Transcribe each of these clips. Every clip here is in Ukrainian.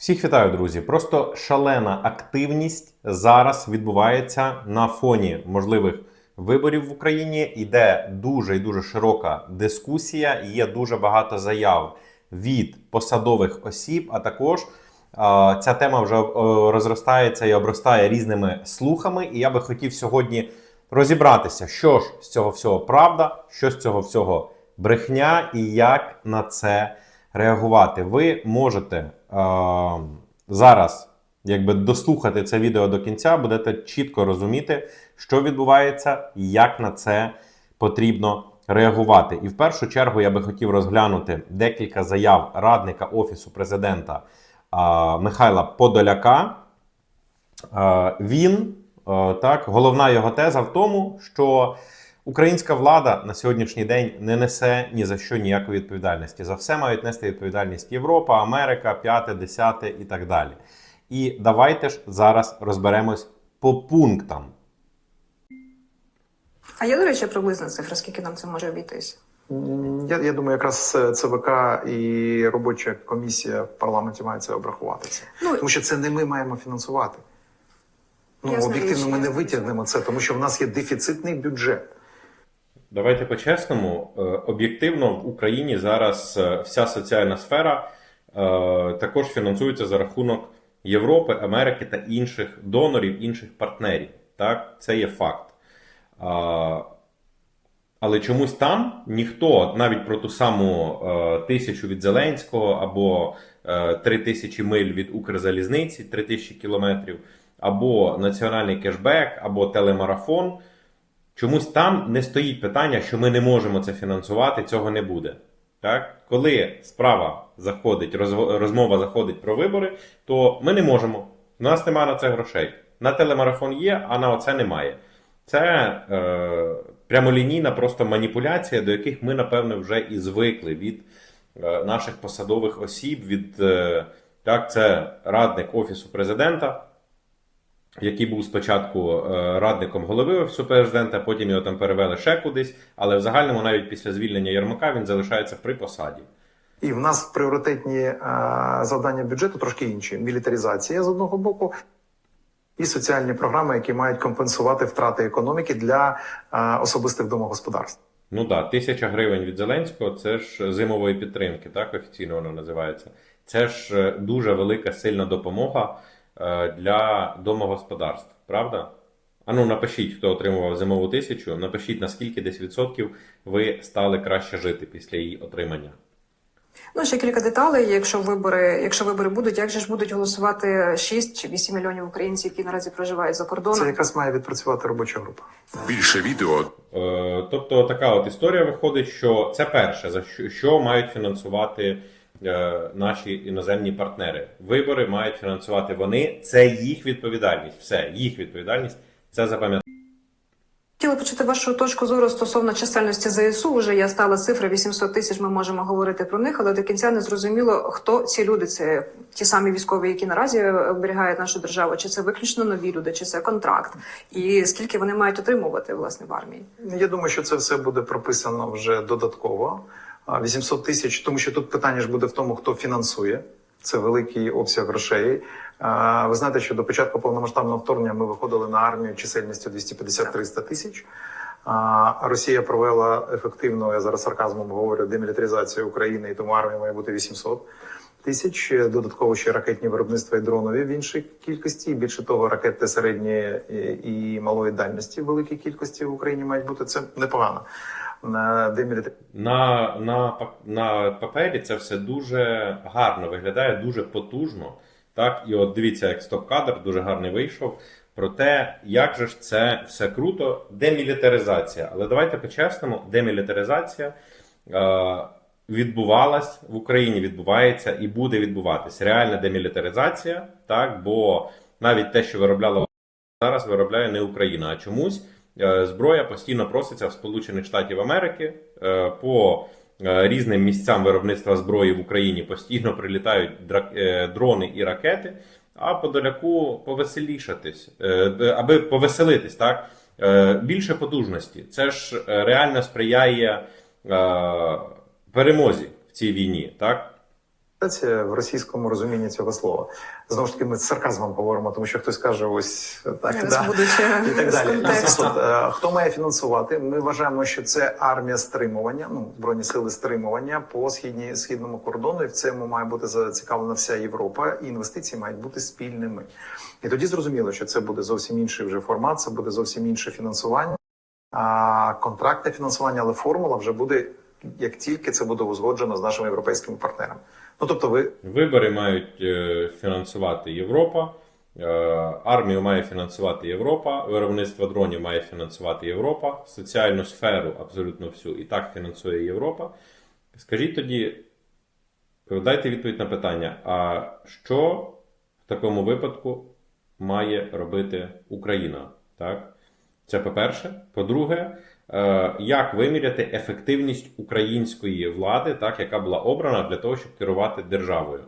Всіх вітаю, друзі! Просто шалена активність зараз відбувається на фоні можливих виборів в Україні. Іде дуже і дуже широка дискусія. Є дуже багато заяв від посадових осіб. А також а, ця тема вже розростається і обростає різними слухами. І я би хотів сьогодні розібратися, що ж з цього всього правда, що з цього всього брехня, і як на це реагувати. Ви можете е, зараз якби дослухати це відео до кінця, будете чітко розуміти, що відбувається і як на це потрібно реагувати. І в першу чергу я би хотів розглянути декілька заяв радника Офісу президента е, Михайла Подоляка. Е, він е, так, головна його теза в тому, що українська влада на сьогоднішній день не несе ні за що ніякої відповідальності. За все мають нести відповідальність Європа, Америка, п'яте, десяте і так далі. І давайте ж зараз розберемось по пунктам. А є, до речі, приблизна цифра, скільки нам це може обійтись? Я, я думаю, якраз е, ЦВК і робоча комісія в парламенті має це обрахуватися. Ну, Тому що це не ми маємо фінансувати. Ну, об'єктивно, ми не витягнемо це, тому що в нас є дефіцитний бюджет. Давайте по-чесному, Е, об'єктивно в Україні зараз е, вся соціальна сфера е, також фінансується за рахунок Європи, Америки та інших донорів, інших партнерів. Так, це є факт. Але чомусь там ніхто навіть про ту саму тисячу від Зеленського або три тисячі миль від Укрзалізниці, три тисячі кілометрів, або національний кешбек, або телемарафон. Чомусь там не стоїть питання, що ми не можемо це фінансувати, цього не буде. Так? Коли справа заходить, розмова заходить про вибори, то ми не можемо. У нас немає на це грошей. На телемарафон є, а на оце немає. Це е, прямолінійна просто маніпуляція, до яких ми, напевно, вже і звикли від е, наших посадових осіб. Від, е, так, це радник Офісу президента, який був спочатку е, радником голови Офісу президента, потім його там перевели ще кудись, але в загальному, навіть після звільнення Єрмака, він залишається при посаді. І в нас пріоритетні е, завдання бюджету трошки інші: мілітаризація з одного боку. І соціальні програми, які мають компенсувати втрати економіки для е, особистих домогосподарств. Ну так, да, тисяча гривень від Зеленського це ж зимової підтримки, так офіційно воно називається. Це ж дуже велика сильна допомога для домогосподарств, правда? Ану, напишіть, хто отримував зимову тисячу, напишіть, наскільки десь відсотків ви стали краще жити після її отримання. Ну, ще кілька деталей. Якщо вибори, якщо вибори будуть, як же ж будуть голосувати 6 чи 8 мільйонів українців, які наразі проживають за кордоном? Це якраз має відпрацювати робоча група. Більше відео Е, Тобто така от історія виходить, що це перше, за що, що мають фінансувати е, наші іноземні партнери. Вибори мають фінансувати вони. Це їх відповідальність. Все, їх відповідальність. Це запам'ятати. Хотіла почути вашу точку зору стосовно чисельності ЗСУ. Вже я стала цифра 800 тисяч. Ми можемо говорити про них, але до кінця не зрозуміло, хто ці люди. Це ті самі військові, які наразі оберігають нашу державу, чи це виключно нові люди, чи це контракт, і скільки вони мають отримувати власне в армії? Я думаю, що це все буде прописано вже додатково. А, 800 тисяч, тому що тут питання ж буде в тому, хто фінансує. Це великий обсяг грошей. Ви знаєте, що до початку повномасштабного вторгнення ми виходили на армію чисельністю 250-300 тисяч. Росія провела ефективну, я зараз сарказмом говорю, демілітаризацію України, і тому армія має бути 800 тисяч. Додатково ще ракетні виробництва і дронові в іншій кількості. Більше того, ракети середньої і малої дальності в великій кількості в Україні мають бути. Це непогано. На демілітаризацію. На, на, на папері це все дуже гарно виглядає, дуже потужно. Так, і от дивіться, як стоп-кадр дуже гарний вийшов. Про те, як же ж це все круто, демілітаризація. Але давайте по-чесному, демілітаризація е, відбувалась в Україні, відбувається і буде відбуватись. Реальна демілітаризація, так, бо навіть те, що виробляла зараз, виробляє не Україна, а чомусь зброя постійно проситься в Сполучених Штатів Америки е, по е, різним місцям виробництва зброї в Україні постійно прилітають е, дрони і ракети. А Подоляку повеселішатись, е, аби повеселитись, так Е, більше потужності. Це ж е, реально сприяє е, перемозі в цій війні, так? В російському розумінні цього слова. Знову ж таки, ми з сарказмом говоримо, тому що хтось каже, ось так Зараз да, і так далі. От, е, хто має фінансувати? Ми вважаємо, що це армія стримування, ну збройні сили стримування по східній східному кордону, і в цьому має бути зацікавлена вся Європа, і інвестиції мають бути спільними. І тоді зрозуміло, що це буде зовсім інший вже формат, це буде зовсім інше фінансування. А контрактне фінансування, але формула вже буде як тільки це буде узгоджено з нашими європейськими партнерами. Ну тобто, ви Вибори мають е, фінансувати Європа, е, армію має фінансувати Європа, виробництво дронів має фінансувати Європа, соціальну сферу абсолютно всю і так фінансує Європа. Скажіть тоді, дайте відповідь на питання: а що в такому випадку має робити Україна? Так? Це по-перше. По-друге, як виміряти ефективність української влади, так, яка була обрана для того, щоб керувати державою?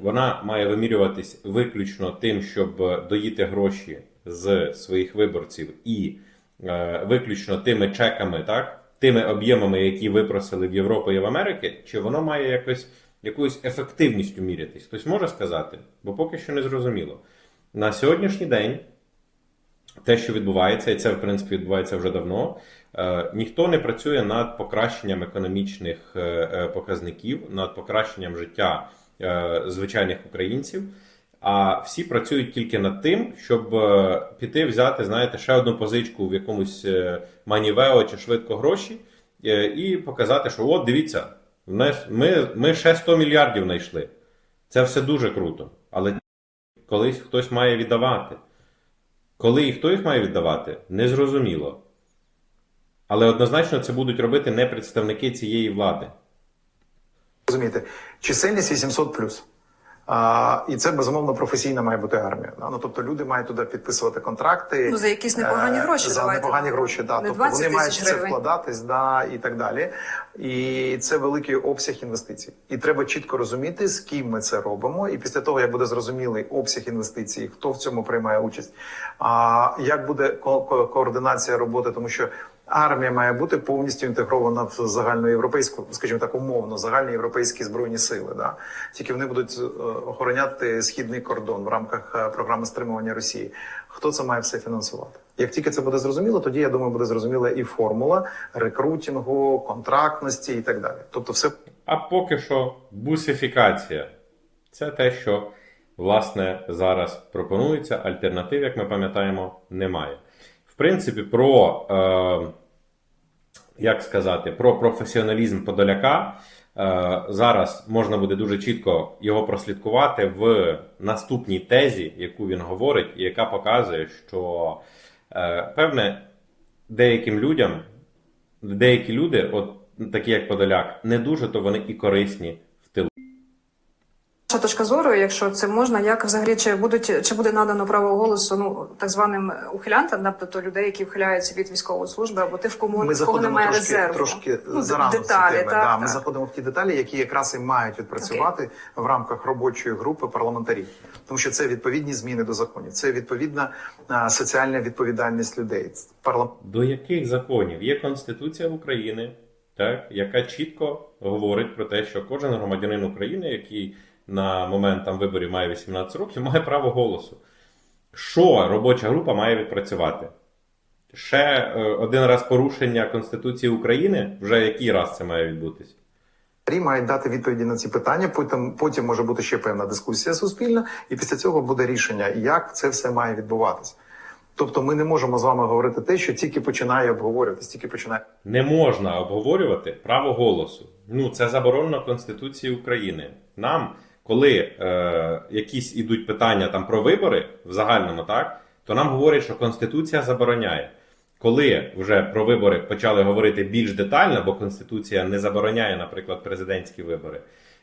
Вона має вимірюватись виключно тим, щоб доїти гроші з своїх виборців, і е, виключно тими чеками, так, тими об'ємами, які випросили в Європу і в Америки, чи воно має якось якоюсь ефективністю мірятись? Хтось може сказати? Бо поки що не зрозуміло. На сьогоднішній день те, що відбувається, і це в принципі відбувається вже давно. Е, Ніхто не працює над покращенням економічних е, е, показників, над покращенням життя звичайних українців. А всі працюють тільки над тим, щоб піти взяти, знаєте, ще одну позичку в якомусь манівео чи швидко гроші, і показати, що от дивіться, ми, ми ще 100 мільярдів знайшли. Це все дуже круто. Але колись хтось має віддавати. Коли і хто їх має віддавати, незрозуміло. Але однозначно це будуть робити не представники цієї влади. розумієте, чисельність 800 плюс. А, і це безумовно професійна має бути армія. да. Ну тобто люди мають туди підписувати контракти Ну, за якісь непогані е, гроші За давайте. непогані гроші, да. Не Тобто вони мають це вкладатись, да, і так далі. І це великий обсяг інвестицій. І треба чітко розуміти, з ким ми це робимо. І після того, як буде зрозумілий обсяг інвестицій, хто в цьому приймає участь, а як буде ко- ко- координація роботи, тому що. Армія має бути повністю інтегрована в загальноєвропейську, скажімо так, умовно, загальноєвропейські збройні сили. Да? Тільки вони будуть е, охороняти східний кордон в рамках е, програми стримування Росії. Хто це має все фінансувати? Як тільки це буде зрозуміло, тоді я думаю, буде зрозуміла і формула рекрутингу, контрактності і так далі. Тобто, все А поки що бусифікація. Це те, що власне зараз пропонується. Альтернатив, як ми пам'ятаємо, немає. Принципі, про, е, як сказати, про професіоналізм Подоляка е, зараз можна буде дуже чітко його прослідкувати в наступній тезі, яку він говорить, і яка показує, що е, певне деяким людям деякі люди, от такі як Подоляк, не дуже то вони і корисні точка зору, якщо це можна, як взагалі чи будуть чи буде надано право голосу ну так званим ухилянтам, тобто людей, які вхиляються від військової служби, або ти в кому ми в кого немає трошки, резерву. трошки ну, зарано деталі, так, да, так. Ми заходимо в ті деталі, які якраз і мають відпрацювати в рамках робочої групи парламентарів, тому що це відповідні зміни до законів, це відповідна а, соціальна відповідальність людей. Парламент До яких законів є Конституція України, так, яка чітко говорить про те, що кожен громадянин України, який на момент там виборів має 18 років, має право голосу. Що робоча група має відпрацювати? Ще е, один раз порушення Конституції України, вже який раз це має відбутись? мають дати відповіді на ці питання. Потім потім може бути ще певна дискусія суспільна, і після цього буде рішення, як це все має відбуватися. Тобто, ми не можемо з вами говорити те, що тільки починає обговорюватись, тільки починає. Не можна обговорювати право голосу. Ну, це заборонено Конституцією України. Нам, коли е, якісь ідуть питання там про вибори в загальному, так, то нам говорять, що Конституція забороняє. Коли вже про вибори почали говорити більш детально, бо Конституція не забороняє, наприклад, президентські вибори,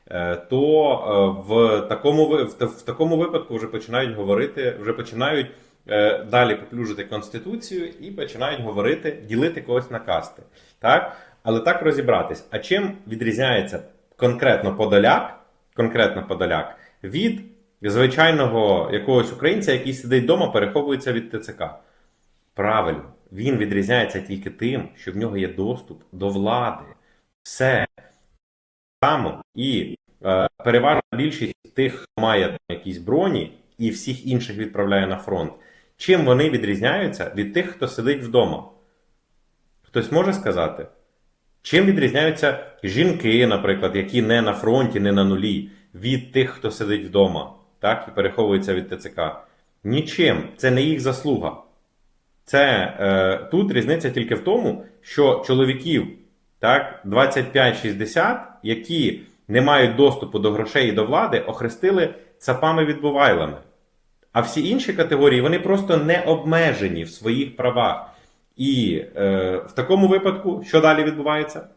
е, то е, в такому в, такому випадку вже починають говорити, вже починають е, далі поплюжити конституцію і починають говорити, ділити когось на касти. Так? Але так розібратись, а чим відрізняється конкретно Подоляк, конкретно Подоляк від звичайного якогось українця, який сидить вдома, переховується від ТЦК? Правильно, він відрізняється тільки тим, що в нього є доступ до влади. Все. Само і е, переважна більшість тих, хто має якісь броні, і всіх інших відправляє на фронт. Чим вони відрізняються від тих, хто сидить вдома? Хтось може сказати? Чим відрізняються жінки, наприклад, які не на фронті, не на нулі, від тих, хто сидить вдома, так, і переховується від ТЦК? Нічим. Це не їх заслуга. Це е, тут різниця тільки в тому, що чоловіків так, 25-60, які не мають доступу до грошей і до влади, охрестили цапами відбувайлами. А всі інші категорії вони просто не обмежені в своїх правах. І е, в такому випадку, що далі відбувається?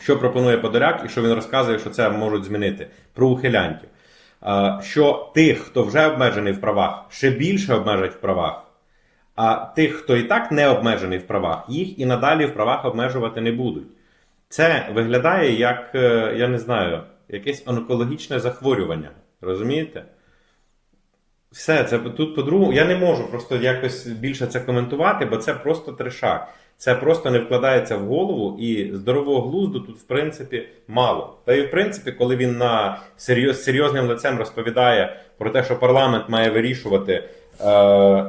Що пропонує Подоляк, і що він розказує, що це можуть змінити про ухилянтів. Е, що тих, хто вже обмежений в правах, ще більше обмежать в правах. А тих, хто і так не обмежений в правах, їх і надалі в правах обмежувати не будуть. Це виглядає як, е, я не знаю, якесь онкологічне захворювання. Розумієте? Все, це тут по-другому. Я не можу просто якось більше це коментувати, бо це просто трешак. Це просто не вкладається в голову, і здорового глузду тут, в принципі, мало. Та і в принципі, коли він на серйоз, серйозним лицем розповідає про те, що парламент має вирішувати, е,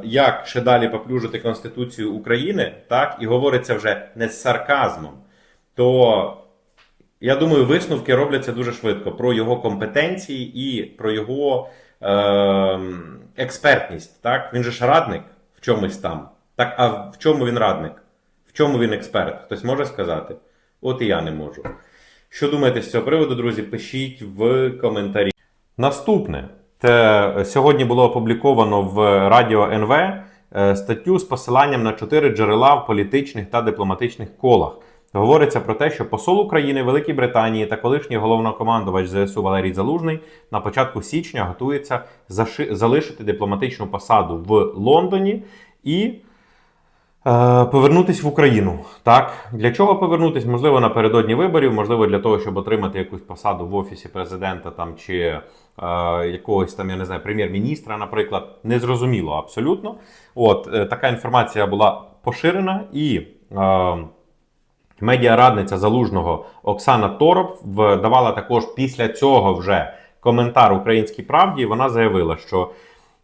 як ще далі поплюжити Конституцію України, так, і говориться вже не з сарказмом, то я думаю, висновки робляться дуже швидко про його компетенції і про його е, експертність. Так? Він же ж радник в чомусь там. Так, а в чому він радник? В чому він експерт? Хтось може сказати? От і я не можу. Що думаєте з цього приводу, друзі? Пишіть в коментарі. Наступне. Те, сьогодні було опубліковано в Радіо НВ е, статтю з посиланням на чотири джерела в політичних та дипломатичних колах. Говориться про те, що посол України Великій Британії та колишній головнокомандувач ЗСУ Валерій Залужний на початку січня готується залишити дипломатичну посаду в Лондоні і е, повернутись в Україну. Так, для чого повернутись? Можливо, напередодні виборів, можливо, для того, щоб отримати якусь посаду в офісі президента там чи е, якогось там, я не знаю, прем'єр-міністра, наприклад. Незрозуміло абсолютно. От е, така інформація була поширена і. Е, Медіарадниця залужного Оксана Тороп давала також після цього вже коментар Українській правді. Вона заявила, що,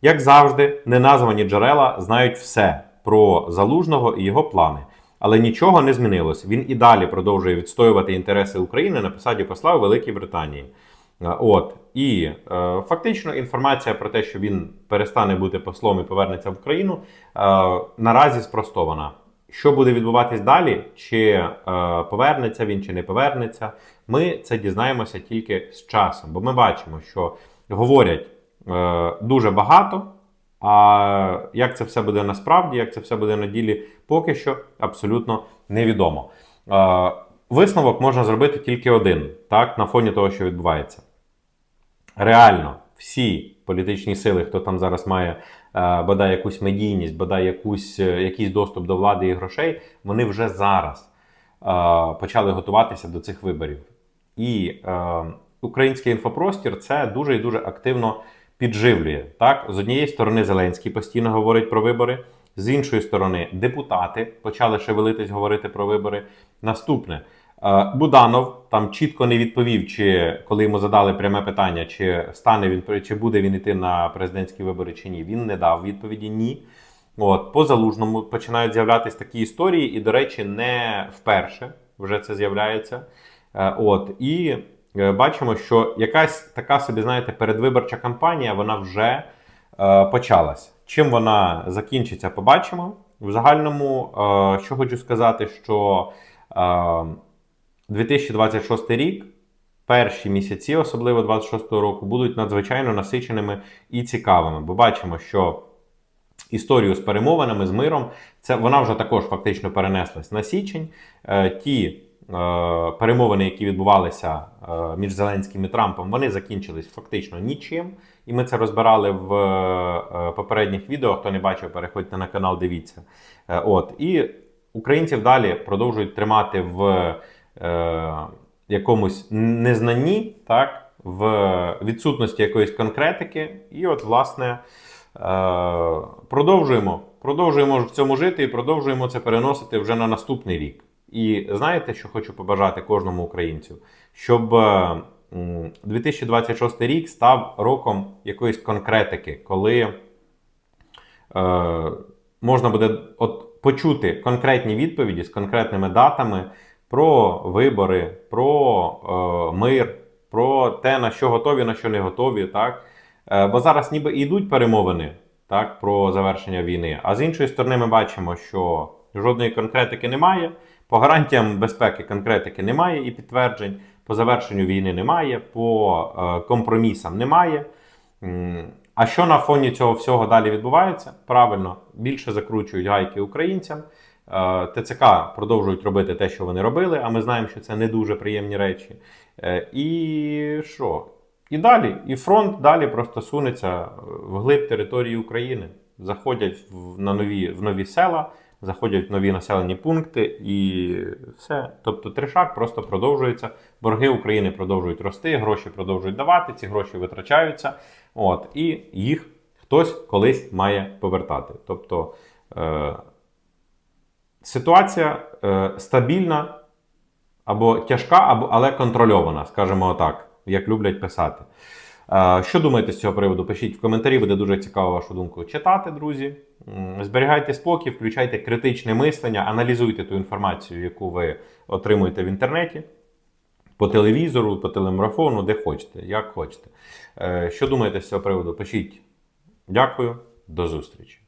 як завжди, неназвані джерела знають все про залужного і його плани. Але нічого не змінилось. Він і далі продовжує відстоювати інтереси України на посаді посла у Великій Британії. От і е, фактично інформація про те, що він перестане бути послом і повернеться в Україну, е, наразі спростована. Що буде відбуватись далі? Чи е, повернеться він, чи не повернеться? Ми це дізнаємося тільки з часом, бо ми бачимо, що говорять е, дуже багато. А як це все буде насправді, як це все буде на ділі, поки що абсолютно невідомо. Е, висновок можна зробити тільки один, так, на фоні того, що відбувається. Реально, всі політичні сили, хто там зараз має е, бодай якусь медійність, бодай якусь, е, якийсь доступ до влади і грошей, вони вже зараз е, почали готуватися до цих виборів. І український інфопростір це дуже і дуже активно підживлює. Так, з однієї сторони, Зеленський постійно говорить про вибори, з іншої сторони, депутати почали шевелитись говорити про вибори. Наступне. Е, Буданов там чітко не відповів, чи коли йому задали пряме питання, чи стане він чи буде він іти на президентські вибори чи ні. Він не дав відповіді ні. От по залужному починають з'являтися такі історії, і, до речі, не вперше вже це з'являється. Е, От і е, бачимо, що якась така собі, знаєте, передвиборча кампанія вона вже е, почалась. Чим вона закінчиться, побачимо. В загальному, е, що хочу сказати, що 2026 рік, перші місяці, особливо 26-го року, будуть надзвичайно насиченими і цікавими. Бо бачимо, що історію з перемовинами, з миром, це вона вже також фактично перенеслась на січень. Е, ті е, перемовини, які відбувалися е, між Зеленським і Трампом, вони закінчились фактично нічим. І ми це розбирали в попередніх відео. Хто не бачив, переходьте на канал, дивіться. От і українців далі продовжують тримати в е, якомусь незнанні, так, в відсутності якоїсь конкретики. І, от, власне, е, продовжуємо. Продовжуємо в цьому жити і продовжуємо це переносити вже на наступний рік. І знаєте, що хочу побажати кожному українцю? Щоб е, 2026 рік став роком якоїсь конкретики, коли е, можна буде от, почути конкретні відповіді з конкретними датами про вибори, про е, мир, про те, на що готові, на що не готові. Так? Е, бо зараз ніби йдуть перемовини так, про завершення війни. А з іншої сторони, ми бачимо, що жодної конкретики немає. По гарантіям безпеки конкретики немає і підтверджень. По завершенню війни немає, по е, компромісам немає. А що на фоні цього всього далі відбувається? Правильно, більше закручують гайки українцям. Е, ТЦК продовжують робити те, що вони робили, а ми знаємо, що це не дуже приємні речі. Е, І що? І далі, і фронт далі просто сунеться вглиб території України. Заходять в, на нові, в нові села, заходять в нові населені пункти і все. Тобто тришак просто продовжується. Борги України продовжують рости, гроші продовжують давати, ці гроші витрачаються. От, і їх хтось колись має повертати. Тобто е, ситуація е, стабільна або тяжка, або, але контрольована, скажімо так, як люблять писати. Е, Що думаєте з цього приводу? Пишіть в коментарі, буде дуже цікаво вашу думку читати, друзі. Зберігайте спокій, включайте критичне мислення, аналізуйте ту інформацію, яку ви отримуєте в інтернеті, по телевізору, по телемарафону, де хочете, як хочете. Е, Що думаєте з цього приводу? Пишіть. Дякую, до зустрічі.